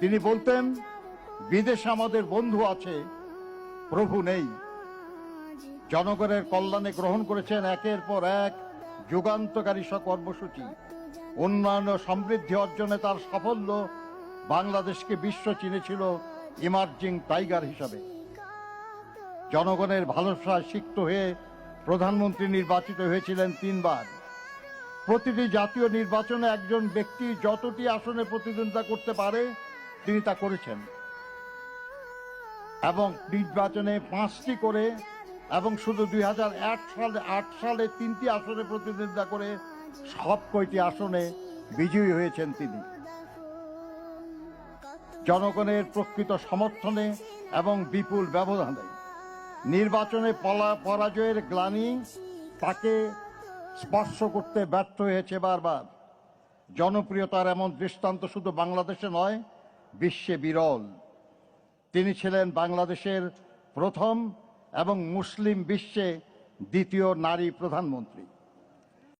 তিনি বলতেন, বিদেশে আমাদের বন্ধু আছে, প্রভু নেই। জনগণের কল্যাণে গ্রহণ করেছেন একের পর এক যুগান্তকারী কর্মসূচি। উন্নয়ন ও সমৃদ্ধি অর্জনে তার সাফল্য বাংলাদেশকে বিশ্ব চিনেছিল ইমার্জিং টাইগার হিসাবে। জনগণের ভালোবাসায় সিক্ত হয়ে প্রধানমন্ত্রী নির্বাচিত হয়েছিলেন তিনবার। প্রতিটি জাতীয় নির্বাচনে একজন ব্যক্তি যতটি আসনে প্রতিদ্বন্দ্বিতা করতে পারে তিনি তা করেছেন। এবং নির্বাচনে পাঁচটি করে এবং শুধু দুই হাজার এক সালে, আট সালে তিনটি আসনে প্রতিদ্বন্দ্বিতা করে সব কয়টি আসনে বিজয়ী হয়েছেন তিনি। জনগণের প্রকৃত সমর্থনে এবং বিপুল ব্যবধানে নির্বাচনে পলা- পরাজয়ের গ্লানি তাকে স্পর্শ করতে ব্যর্থ হয়েছে বারবার। জনপ্রিয়তার এমন দৃষ্টান্ত শুধু বাংলাদেশে নয় বিশ্বে বিরল। তিনি ছিলেন বাংলাদেশের প্রথম এবং মুসলিম বিশ্বে দ্বিতীয় নারী প্রধানমন্ত্রী।